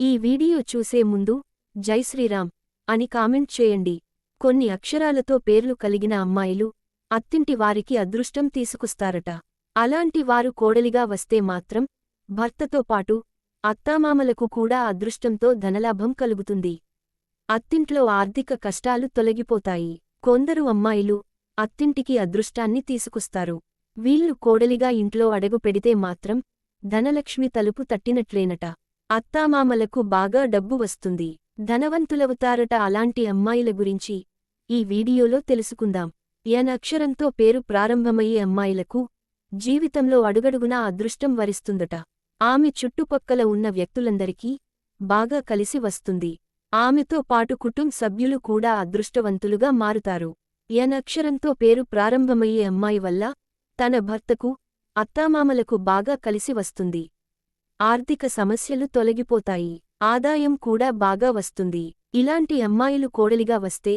ఈ వీడియో చూసే ముందు జై శ్రీరామ్ అని కామెంట్ చేయండి. కొన్ని అక్షరాలతో పేర్లు కలిగిన అమ్మాయిలు అత్తింటి వారికి అదృష్టం తీసుకొస్తారట. అలాంటి వారు కోడలిగా వస్తే మాత్రం భర్తతో పాటు అత్తామామలకు కూడా అదృష్టంతో ధనలాభం కలుగుతుంది. అత్తింట్లో ఆర్థిక కష్టాలు తొలగిపోతాయి. కొందరు అమ్మాయిలు అత్తింటికి అదృష్టాన్ని తీసుకొస్తారు. వీళ్ళు కోడలిగా ఇంట్లో అడుగు పెడితే మాత్రం ధనలక్ష్మి తలుపు తట్టినట్లేనట. అత్తామామలకు బాగా డబ్బు వస్తుంది. ధనవంతులవుతారట అలాంటి అమ్మాయిల గురించి ఈ వీడియోలో తెలుసుకుందాం. ఎన్ అక్షరంతో పేరు ప్రారంభమయ్యే అమ్మాయిలకు జీవితంలో అడుగడుగునా అదృష్టం వరిస్తుందట. ఆమె చుట్టుపక్కల ఉన్న వ్యక్తులందరికీ బాగా కలిసి వస్తుంది. ఆమెతో పాటు కుటుంబ సభ్యులు కూడా అదృష్టవంతులుగా మారుతారు. ఎన్ అక్షరంతో పేరు ప్రారంభమయ్యే అమ్మాయి వల్ల తన భర్తకు అత్తామామలకు బాగా కలిసి వస్తుంది. ఆర్థిక సమస్యలు తొలగిపోతాయి. ఆదాయం కూడా బాగా వస్తుంది. ఇలాంటి అమ్మాయిలు కోడలిగా వస్తే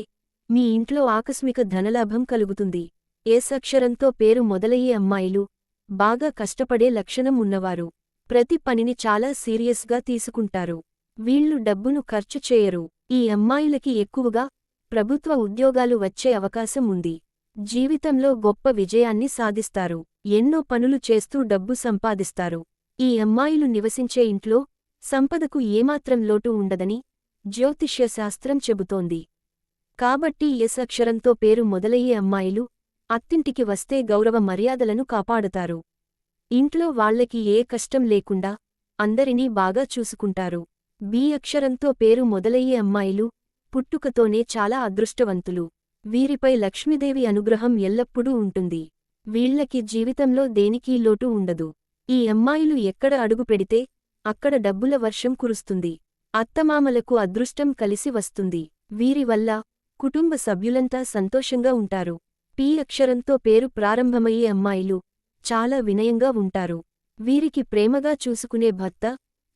మీ ఇంట్లో ఆకస్మిక ధనలాభం కలుగుతుంది. ఏసక్షరంతో పేరు మొదలయ్యే అమ్మాయిలు బాగా కష్టపడే లక్షణం ఉన్నవారు ప్రతి పనిని చాలా సీరియస్గా తీసుకుంటారు. వీళ్ళు డబ్బును ఖర్చు చేయరు. ఈ అమ్మాయిలకి ఎక్కువగా ప్రభుత్వ ఉద్యోగాలు వచ్చే అవకాశం ఉంది. జీవితంలో గొప్ప విజయాన్ని సాధిస్తారు. ఎన్నో పనులు చేస్తూ డబ్బు సంపాదిస్తారు. ఈ అమ్మాయిలు నివసించే ఇంట్లో సంపదకు ఏమాత్రం లోటు ఉండదని జ్యోతిష్యశాస్త్రం చెబుతోంది. కాబట్టి ఎస్ అక్షరంతో పేరు మొదలయ్యే అమ్మాయిలు అత్తింటికి వస్తే గౌరవ మర్యాదలను కాపాడుతారు. ఇంట్లో వాళ్ళకి ఏ కష్టం లేకుండా అందరినీ బాగా చూసుకుంటారు. బి అక్షరంతో పేరు మొదలయ్యే అమ్మాయిలు పుట్టుకతోనే చాలా అదృష్టవంతులు. వీరిపై లక్ష్మీదేవి అనుగ్రహం ఎల్లప్పుడూ ఉంటుంది. వీళ్ళకి జీవితంలో దేనికీ లోటు ఉండదు. ఈ అమ్మాయిలు ఎక్కడ అడుగు పెడితే అక్కడ డబ్బుల వర్షం కురుస్తుంది. అత్తమామలకు అదృష్టం కలిసి వస్తుంది. వీరి వల్ల కుటుంబ సభ్యులంతా సంతోషంగా ఉంటారు. పి. అక్షరంతో పేరు ప్రారంభమయ్యే అమ్మాయిలు చాలా వినయంగా ఉంటారు. వీరికి ప్రేమగా చూసుకునే భర్త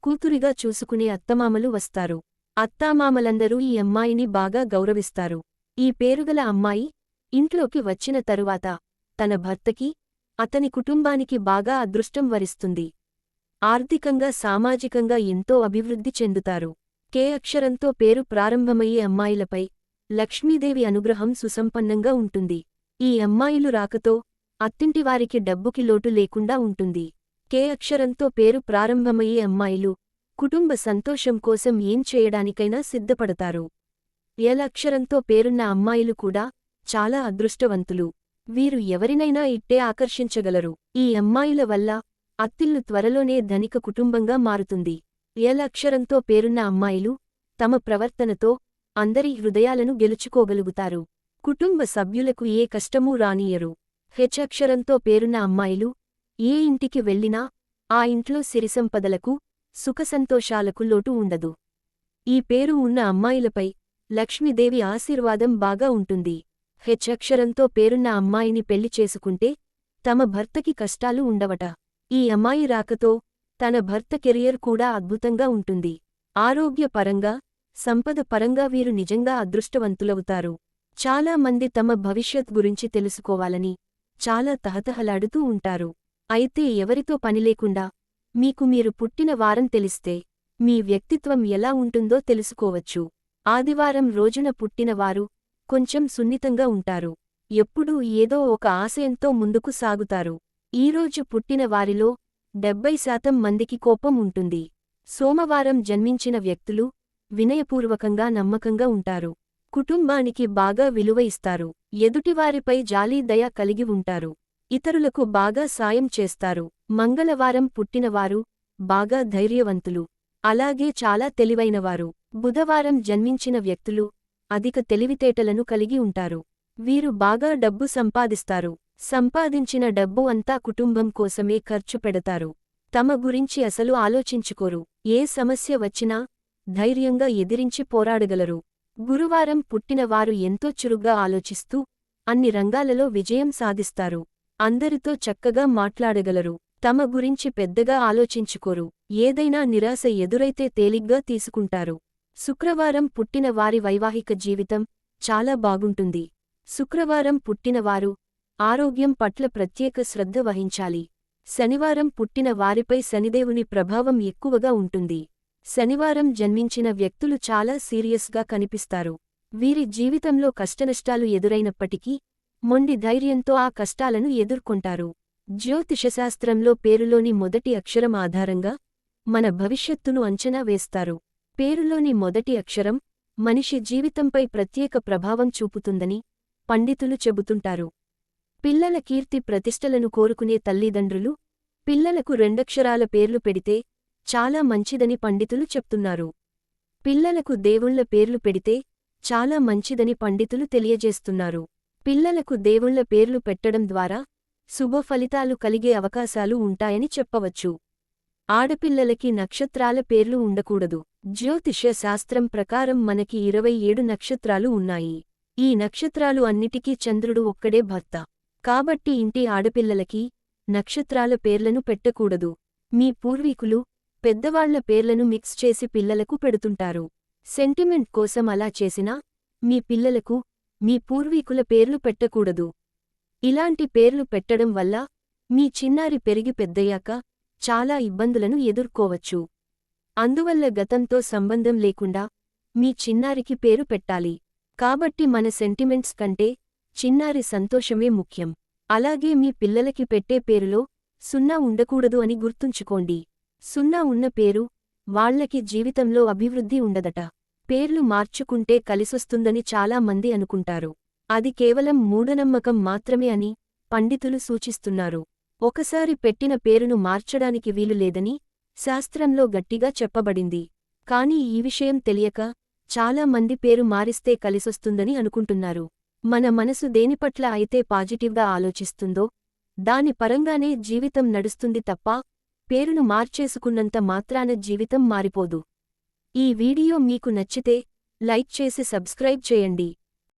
కూతురిగా చూసుకునే అత్తమామలు వస్తారు. అత్తామామలందరూ ఈ అమ్మాయిని బాగా గౌరవిస్తారు. ఈ పేరుగల అమ్మాయి ఇంట్లోకి వచ్చిన తరువాత తన భర్తకి అతని కుటుంబానికి బాగా అదృష్టం వరిస్తుంది. ఆర్థికంగా సామాజికంగా ఎంతో అభివృద్ధి చెందుతారు. కే. అక్షరంతో పేరు ప్రారంభమయ్యే అమ్మాయిలపై లక్ష్మీదేవి అనుగ్రహం సుసంపన్నంగా ఉంటుంది. ఈ అమ్మాయిలు రాకతో అత్తింటివారికి డబ్బుకి లోటు లేకుండా ఉంటుంది. కే. అక్షరంతో పేరు ప్రారంభమయ్యే అమ్మాయిలు కుటుంబ సంతోషం కోసం ఏం చేయడానికైనా సిద్ధపడతారు. ఎల్. అక్షరంతో పేరున్న అమ్మాయిలు కూడా చాలా అదృష్టవంతులు. వీరు ఎవరినైనా ఇట్టే ఆకర్షించగలరు. ఈ అమ్మాయిల వల్ల అత్తిల్లు త్వరలోనే ధనిక కుటుంబంగా మారుతుంది. ఏలక్షరంతో పేరున్న అమ్మాయిలు తమ ప్రవర్తనతో అందరి హృదయాలను గెలుచుకోగలుగుతారు. కుటుంబ సభ్యులకు ఏ కష్టమూ రానియరు. హెచ్చక్షరంతో పేరున్న అమ్మాయిలు ఏ ఇంటికి వెళ్ళినా ఆ ఇంట్లో సిరిసంపదలకు సుఖసంతోషాలకు లోటు ఉండదు. ఈ పేరు ఉన్న అమ్మాయిలపై లక్ష్మీదేవి ఆశీర్వాదం బాగా ఉంటుంది. హెచ్ అక్షరంతో పేరున్న అమ్మాయిని పెళ్ళి చేసుకుంటే తమ భర్తకి కష్టాలు ఉండవట. ఈ అమ్మాయి రాకతో తన భర్త కెరియర్ కూడా అద్భుతంగా ఉంటుంది. ఆరోగ్యపరంగా సంపద పరంగా వీరు నిజంగా అదృష్టవంతులవుతారు. చాలా మంది తమ భవిష్యత్ గురించి తెలుసుకోవాలని చాలా తహతహలాడుతూ ఉంటారు. అయితే ఎవరితో పనిలేకుండా మీకు మీరు పుట్టిన వారం తెలిస్తే మీ వ్యక్తిత్వం ఎలా ఉంటుందో తెలుసుకోవచ్చు. ఆదివారం రోజున పుట్టినవారు కొంచెం సున్నితంగా ఉంటారు. ఎప్పుడూ ఏదో ఒక ఆశయంతో ముందుకు సాగుతారు. ఈరోజు పుట్టిన వారిలో డెబ్బై శాతం మందికి కోపం ఉంటుంది. సోమవారం జన్మించిన వ్యక్తులు వినయపూర్వకంగా నమ్మకంగా ఉంటారు. కుటుంబానికి బాగా విలువ ఇస్తారు. ఎదుటివారిపై జాలీ దయ కలిగి ఉంటారు. ఇతరులకు బాగా సాయం చేస్తారు. మంగళవారం పుట్టినవారు బాగా ధైర్యవంతులు. అలాగే చాలా తెలివైనవారు. బుధవారం జన్మించిన వ్యక్తులు అధిక తెలివితేటలను కలిగి ఉంటారు. వీరు బాగా డబ్బు సంపాదిస్తారు. సంపాదించిన డబ్బు అంతా కుటుంబం కోసమే ఖర్చు పెడతారు. తమ గురించి అసలు ఆలోచించుకోరు. ఏ సమస్య వచ్చినా ధైర్యంగా ఎదిరించి పోరాడగలరు. గురువారం పుట్టినవారు ఎంతో చురుగ్గా ఆలోచిస్తూ అన్ని రంగాలలో విజయం సాధిస్తారు. అందరితో చక్కగా మాట్లాడగలరు. తమ గురించి పెద్దగా ఆలోచించుకోరు. ఏదైనా నిరాశ ఎదురైతే తేలిగ్గా తీసుకుంటారు. శుక్రవారం పుట్టిన వారి వైవాహిక జీవితం చాలా బాగుంటుంది. శుక్రవారం పుట్టినవారు ఆరోగ్యం పట్ల ప్రత్యేక శ్రద్ధ వహించాలి. శనివారం పుట్టిన వారిపై శనిదేవుని ప్రభావం ఎక్కువగా ఉంటుంది. శనివారం జన్మించిన వ్యక్తులు చాలా సీరియస్గా కనిపిస్తారు. వీరి జీవితంలో కష్టనష్టాలు ఎదురైనప్పటికీ మొండి ధైర్యంతో ఆ కష్టాలను ఎదుర్కొంటారు. జ్యోతిషశాస్త్రంలో పేరులోని మొదటి అక్షరం ఆధారంగా మన భవిష్యత్తును అంచనా వేస్తారు. పేరులోని మొదటి అక్షరం మనిషి జీవితంపై ప్రత్యేక ప్రభావం చూపుతుందని పండితులు చెబుతుంటారు. పిల్లల కీర్తి ప్రతిష్టలను కోరుకునే తల్లిదండ్రులు పిల్లలకు రెండక్షరాల పేర్లు పెడితే చాలా మంచిదని పండితులు చెప్తున్నారు. పిల్లలకు దేవుళ్ళ పేర్లు పెడితే చాలా మంచిదని పండితులు తెలియజేస్తున్నారు. పిల్లలకు దేవుళ్ళ పేర్లు పెట్టడం ద్వారా శుభ ఫలితాలు కలిగే అవకాశాలు ఉంటాయని చెప్పవచ్చు. ఆడపిల్లలకి నక్షత్రాల పేర్లు ఉండకూడదు. జ్యోతిష శాస్త్రం ప్రకారం మనకి ఇరవై ఏడు నక్షత్రాలు ఉన్నాయి. ఈ నక్షత్రాలు అన్నిటికీ చంద్రుడు ఒక్కడే భర్త. కాబట్టి ఇంటి ఆడపిల్లలకి నక్షత్రాల పేర్లను పెట్టకూడదు. మీ పూర్వీకులు పెద్దవాళ్ళ పేర్లను మిక్స్ చేసి పిల్లలకు పెడుతుంటారు. సెంటిమెంట్ కోసం అలా చేసినా మీ పిల్లలకు మీ పూర్వీకుల పేర్లు పెట్టకూడదు. ఇలాంటి పేర్లు పెట్టడం వల్ల మీ చిన్నారి పెరిగి పెద్దయ్యాక చాలా ఇబ్బందులను ఎదుర్కోవచ్చు. అందువల్ల గతంతో సంబంధం లేకుండా మీ చిన్నారికి పేరు పెట్టాలి. కాబట్టి మన సెంటిమెంట్స్ కంటే చిన్నారి సంతోషమే ముఖ్యం. అలాగే మీ పిల్లలకి పెట్టే పేరులో సున్నా ఉండకూడదు అని గుర్తుంచుకోండి. సున్నా ఉన్న పేరు వాళ్ళకి జీవితంలో అభివృద్ధి ఉండదట. పేర్లు మార్చుకుంటే కలిసొస్తుందని చాలా మంది అనుకుంటారు. అది కేవలం మూఢనమ్మకం మాత్రమే అని పండితులు సూచిస్తున్నారు. ఒకసారి పెట్టిన పేరును మార్చడానికి వీలు లేదని శాస్త్రంలో గట్టిగా చెప్పబడింది. కాని ఈ విషయం తెలియక చాలా మంది పేరు మారిస్తే కలిసొస్తుందని అనుకుంటున్నారు. మన మనసు దేనిపట్ల అయితే పాజిటివ్గా ఆలోచిస్తుందో దాని పరంగానే జీవితం నడుస్తుంది తప్ప పేరును మార్చేసుకున్నంత మాత్రాన జీవితం మారిపోదు. ఈ వీడియో మీకు నచ్చితే లైక్ చేసి సబ్స్క్రైబ్ చేయండి.